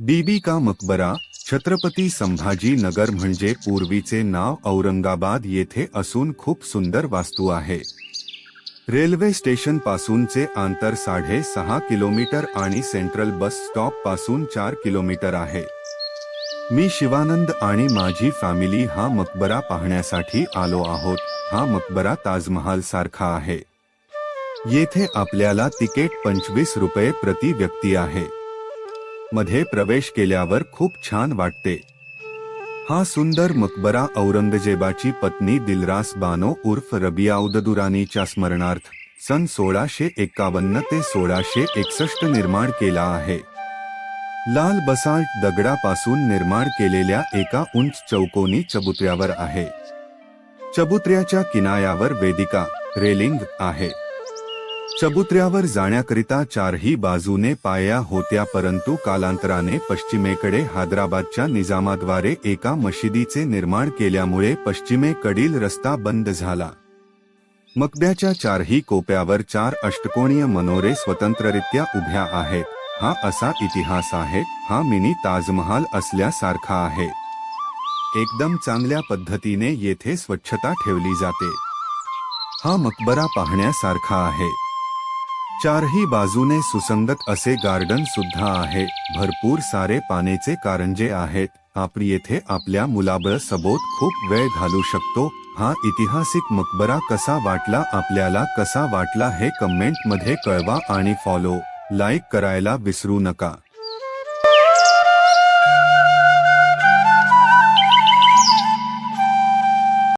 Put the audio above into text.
बीबी का मकबरा छत्रपती संभाजी नगर म्हणजे पूर्वीचे नाव औरंगाबाद येथे असून खूप सुंदर वास्तू आहे. रेल्वे स्टेशन पासूनचे अंतर साडे सहा किलोमीटर आणि सेंट्रल बस स्टॉपपासून चार किलोमीटर आहे. मी शिवानंद आणि माझी फॅमिली हा मकबरा पाहण्यासाठी आलो आहोत. हा मकबरा ताजमहाल सारखा आहे. येथे आपल्याला तिकीट पंचवीस रुपये प्रति व्यक्ती आहे. मध्ये प्रवेश केल्यावर खूप छान वाटते. हा सुंदर मकबरा औरंगजेबाची पत्नी दिलरास बानो उर्फ रबियाउददुरानीच्या स्मरणार्थ सन सोळाशे एकावन्न ते सोळाशे एकसष्ट निर्माण केला आहे. लाल बसाल्ट दगडापासून निर्माण केलेल्या एका उंच चौकोनी चबुत्र्यावर आहे. चबुत्र्याच्या किनायावर वेदिका रेलिंग आहे. चबुत्र्यावर जाण्याकरिता चारही बाजूने पाया होत्या परंतु कालांतराने पश्चिमेकडे हैदराबादच्या निजामाद्वारे एका मशिदीचे निर्माण केल्यामुळे पश्चिमेकडील रस्ता बंद झाला. मकब्याच्या चारही कोप्यावर चार अष्टकोणीय मनोरे स्वतंत्ररित्या उभ्या आहेत. हा असा इतिहास आहे हा मिनी ताजमहाल असल्यासारखा आहे. एकदम चांगल्या पद्धतीने येथे स्वच्छता ठेवली जाते. हा मकबरा पाहण्यासारखा आहे. चारही बाजूने सुसंगत असे गार्डन सुद्धा आहे. भरपूर सारे पाण्याचे कारंजे आहेत. आपण येथे आपल्या मुलाबळ सबोत खूप वेळ घालू शकतो. हा ऐतिहासिक मकबरा कसा वाटला आपल्याला कसा वाटला हे कमेंटमध्ये कळवा आणि फॉलो लाईक करायला विसरू नका.